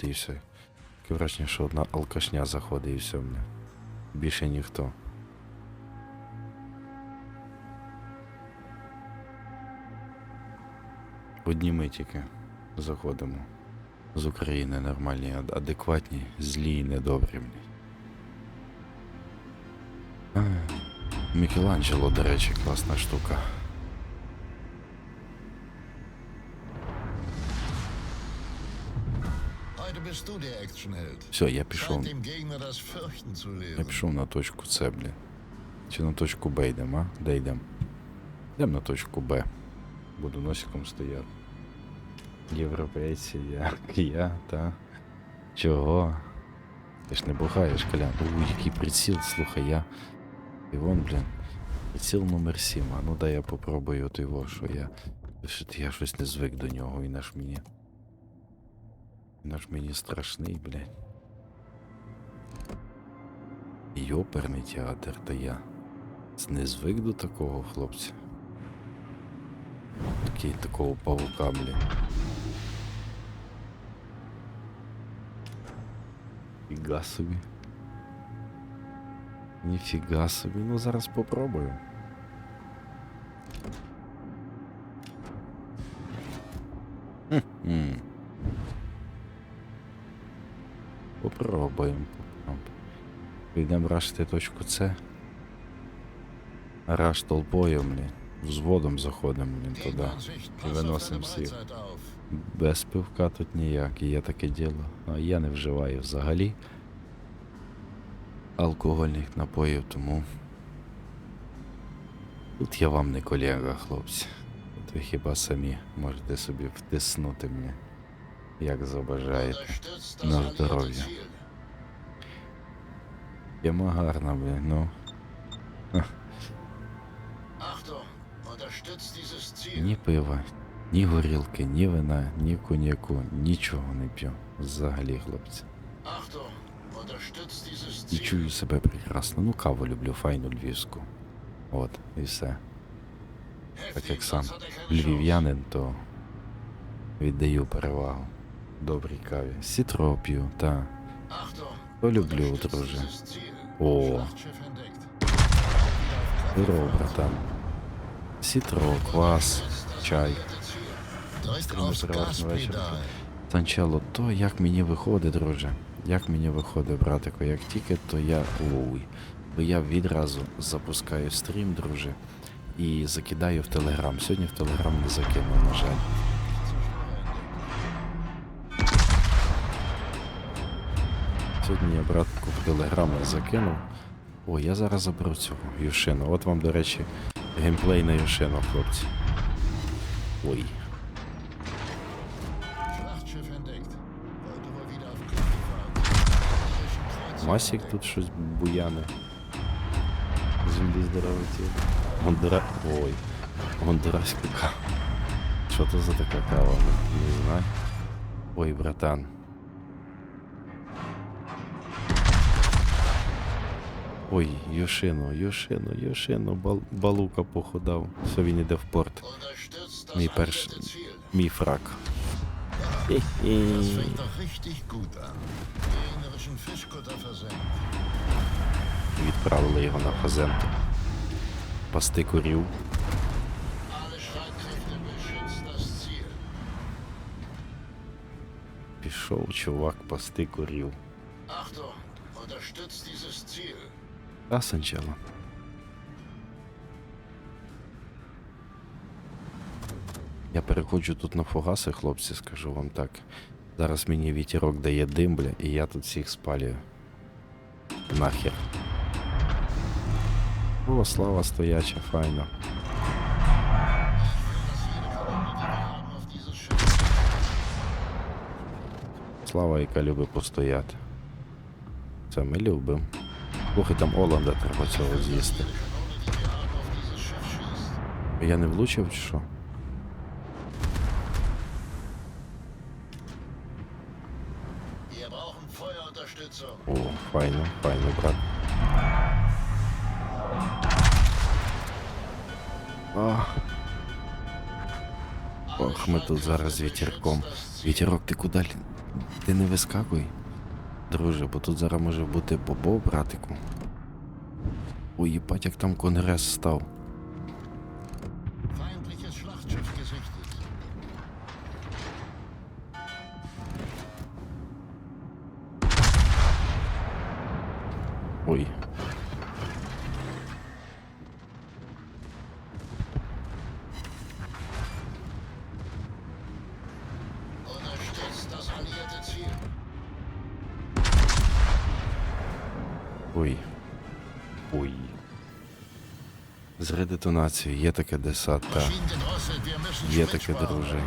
Таке враження, що одна алкашня заходить і все, бля. Більше ніхто. Одні ми тільки заходимо. З України нормальні, адекватні, злі і недобрі. Мікеланджело, до речі, класна штука. Все, я пішов. Я пішов на точку С, блін. Чи на точку Б йдемо, а? Де йдемо? Йдемо на точку Б. Буду носиком стояти. Європейці, як я, та. Чого? Ти ж не бухаєш, Колян. У, який приціл, слухай, я. І вон, блін. Приціл номер 7. А ну дай я попробую от його, що я. Я щось не звик до нього, і наш мені. І наш мені страшний, блядь. Йоперний театр, та я не звик до такого хлопця. Такий такого павука, блін. Фіга собі. Ніфіга собі, ну зараз попробую. Хм-хм. Попробуємо. Підемо рашити точку С. Раш толпою, блін. Взводом заходимо, блін, туди. І виносимо всіх. Без пивка тут ніяк, і є таке діло. А я не вживаю взагалі алкогольних напоїв, тому. Тут я вам не колега, хлопці. Тут ви хіба самі можете собі втиснути мені, як забажаєте. Alliierte здоров'я. Тема гарна, блін, ну. Ні пива, ні горілки, ні вина, ні коньяку, нічого не п'ю. Взагалі, хлопці. І чую себе прекрасно. Ну, каву люблю, файну львівську. От, і все. Так як сам львів'янин, то віддаю перевагу добрій каві. Сітро п'ю, та. Люблю, друже. О, здорово, братан. Сітро, квас, чай. Санчало, то як мені виходить, друже. Як мені виходить, братико, як тільки, то я. Ой. Бо я відразу запускаю стрім, друже, і закидаю в Телеграм. Сьогодні в Телеграм не закинув, на жаль. Сьогодні я братку в Телеграм закинув. О, я зараз заберу цього Юшину. От вам, до речі, геймплей на Юшину, хлопці. Ой. Масік тут щось буяне. Землі здорове тіло. Гондура... Ой. Гондураська кава. Що то за така кава? Не знаю. Ой, братан. Ой, Йошино, Йошино, Йошино, бал... балука походав. Все, він іде в порт. Мій перш... alliierte Ziel. Мій фрак. Відправили його на фазенту. Пасти Ziel. Пішов чувак пасти курів. Achtung, unterstützt dieses Ziel. Та санчало. Я переходжу тут на фугаси, хлопці, скажу вам так. Зараз мені вітерок дає дим, бля, і я тут всіх спалюю. Нахер. О, слава стояча, файно. Слава, яка любить постояти. Це ми любимо. Слухай, там Оланда треба цього з'їсти. Я не влучив чи що? О, файно, файно, брат. Ах. Ох, ми тут зараз вітерком. Вітерок, ти куди? Ти не вискакуй, друже, бо тут зараз може бути бобо, братику. Ой, їбать, як там конгрес став. Ой. З редетонацією є таке десат, та. Maschinen gedrosselt, wir müssen Є таке, друже.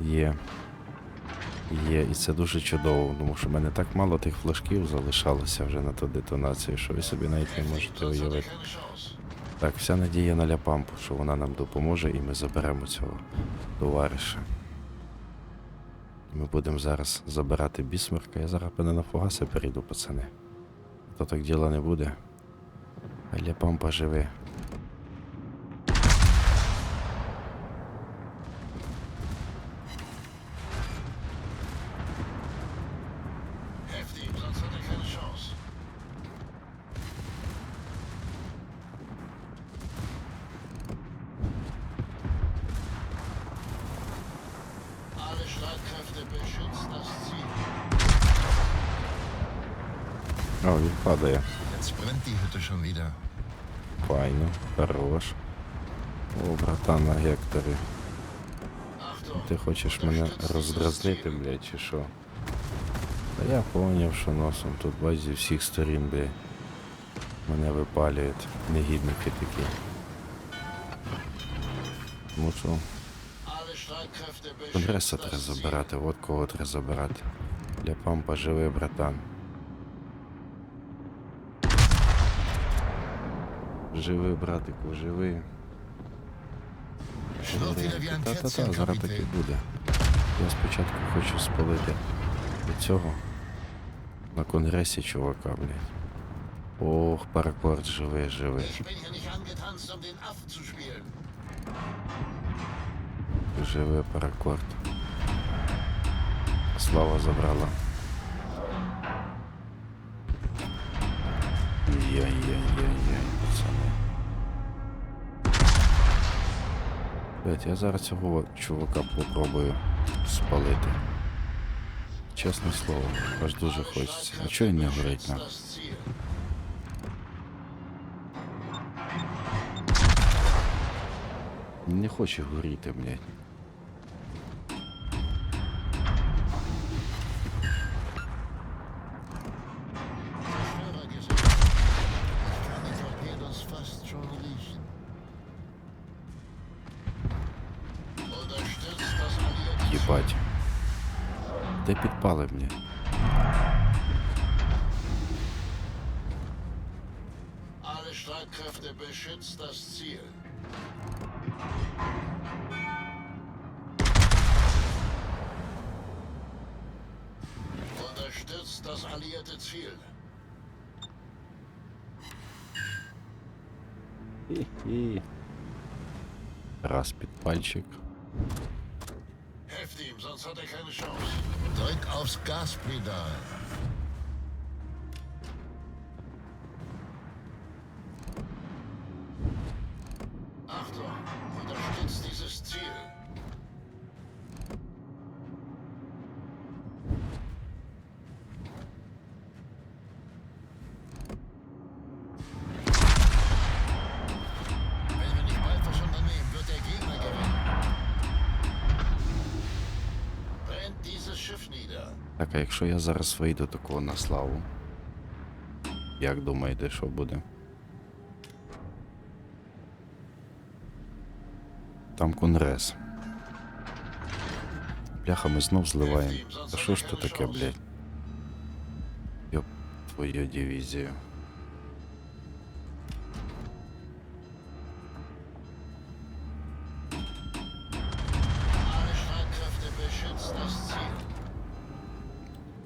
Є. Є, і це дуже чудово, тому що в мене так мало тих флажків залишалося вже на ту детонацію, що ви собі навіть не можете уявити. Так, вся надія на ляпампу, що вона нам допоможе і ми заберемо цього товариша. Ми будемо зараз забирати бісмерка. Я зараз певне на фугаси перейду, пацани. То так діла не буде. Или помпа живи. О, він падає. Jetzt brennt die Hütte schon wieder. Файно, хорош. О, братан на гекторі. Ти хочеш мене роздразнити, блядь, чи що? Та я поняв, що носом тут бач зі всіх сторін, блядь. Мене випалюють. Негідники такі. Тому що Конгреса треба забирати, от кого треба забирати. Для пампа живи, братан. Живи, братику, живи. Та-та-та, зараз так і буде. Я спочатку хочу спалити від цього на конгресі чувака, блядь. Ох, паракорд живи, живи. Ich bin hier nicht angetanzt, um den Affen zu spielen. Живи паракорд. Слава забрала. Яй-яй-яй-яй, Блять, я зараз цього чувака попробую спалити. Чесне слово, аж дуже хочеться. А чого він не горить. Він не хоче горіти, блядь. Де підпали, блядь? Alle Streitkräfte beschützt das Ziel. Unterstützt das alliierte Ziel. Хі-хі. Раз під пальчик. Helft ihm, sonst hat er keine Chance. Drück aufs Gaspedal. Так, а якщо я зараз вийду такого на славу? Як думаєте, що буде? Там конгрес. Бляха, ми знов зливаємо. Та що ж то таке, блядь? Йоп, твою дивізію.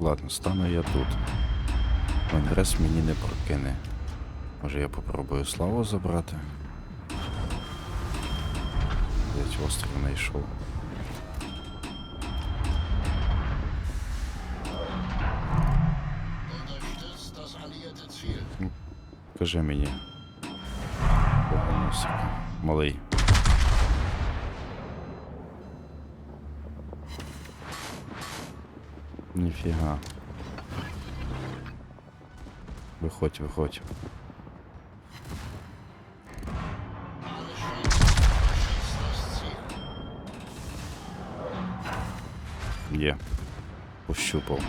Ладно, стану я тут. Конгрес мені не прокине. Може я попробую славу забрати? Десь острів знайшов. Кажи мені. Малий. Ніфіга. Виходь, виходь. Є. Пощупав.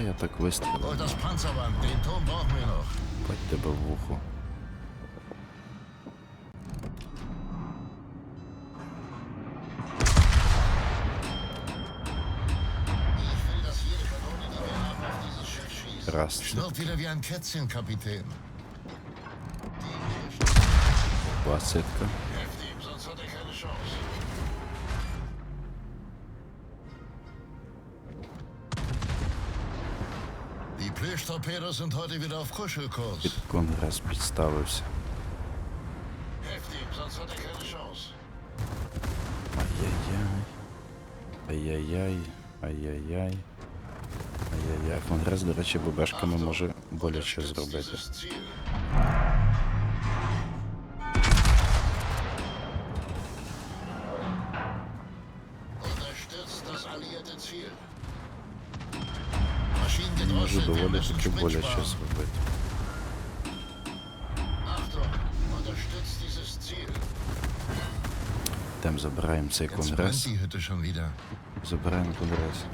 Куди я так вистрілив? Бать тебе в вухо. Ich will, Plüschtorpedos sind heute wieder auf Kuschelkurs. Під конгрес підставився. Heftig, sonst hat er keine Chance. Ай-яй-яй. Ай-яй-яй. Ай-яй-яй. Ай-яй-яй. Конгрес, до речі, ББшками може боляче зробити. dieses Ziel. Unterstützt das alliierte Ziel. Wir доволі таки Sprit боляче зробити. Там забираємо цей конгрес. Забираємо конгрес.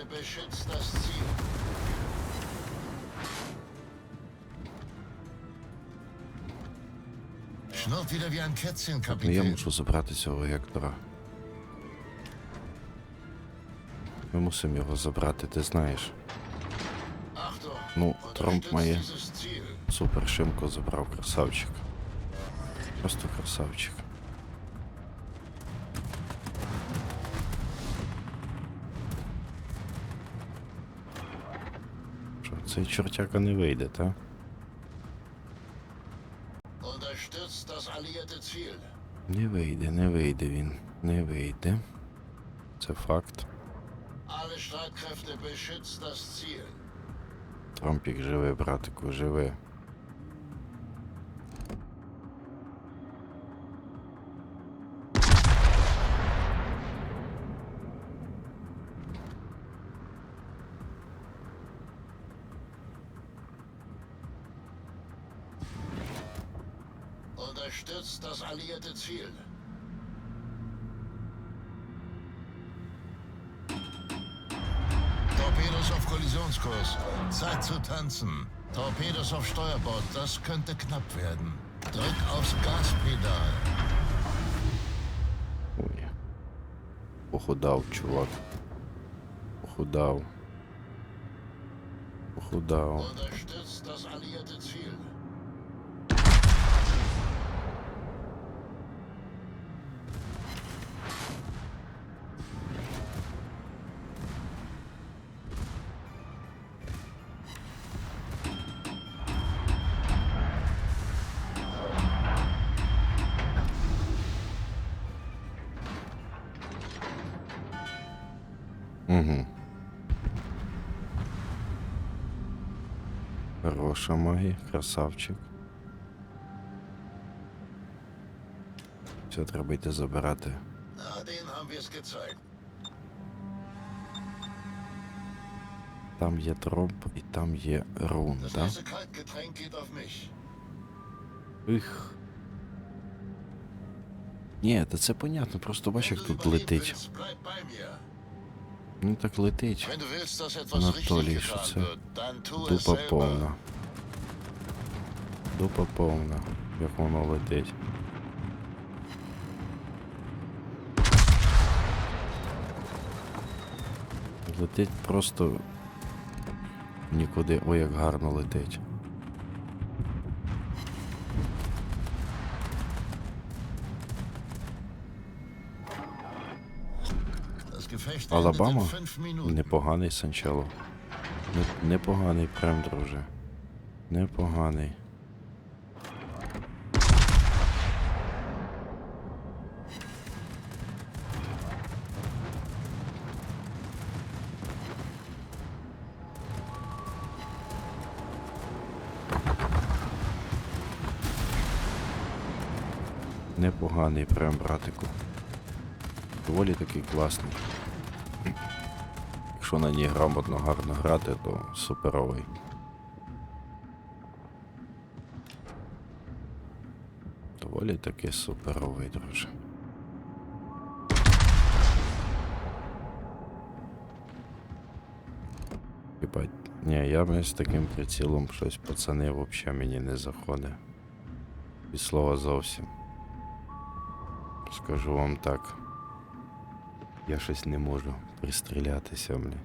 Streitkräfte beschützt das Ziel. Schnurrt wieder wie ein Kätzchen, Ну я Kapitän. мушу забрати цього Гектора. Ми мусимо його забрати, ти знаєш. Ну, Трамп має супер шимко забрав красавчик. Просто красавчик. Цей чортяка не вийде, та? Unterstützt das alliierte Ziel. Не вийде, не вийде він. Не вийде. Це факт. Трампік живе, братику, живе. Ziel. Torpedos auf Kollisionskurs. Zeit zu tanzen. Torpedos auf Steuerbord. Das könnte knapp werden. Drück aufs Gaspedal. Ой. Похудав, чувак. Похудав. Похудав. Unterstützt das alliierte Ziel. Угу. Хороша магія, красавчик. Все, треба йти забирати. Там є тромб і там є рун, так? Их. Ні, та це понятно, просто бач, Wenn як тут летить. Ну так летить. Анатолій, що це selber. повна. Дупа повна, як воно летить. Летить просто нікуди. Ой, як гарно летить. Minuten. Непоганий Санчело. Непоганий прям, друже. Непоганий. Непоганий прям, братику. Доволі такий класний. Якщо на ній грамотно гарно грати, то суперовий. Доволі таки суперовий, друже. Єбать. Ні, я з таким прицілом щось пацани взагалі мені не заходить. І слова зовсім. Скажу вам так. Я щось не можу пристрілятися, блін.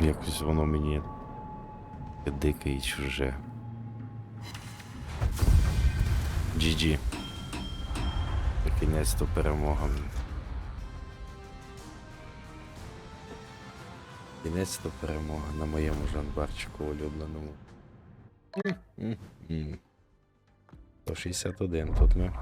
Якось воно мені дике і чуже. GG. Кінець то перемога. Кінець то перемога на моєму жанбарчику улюбленому. М-м-м. 161 тут ми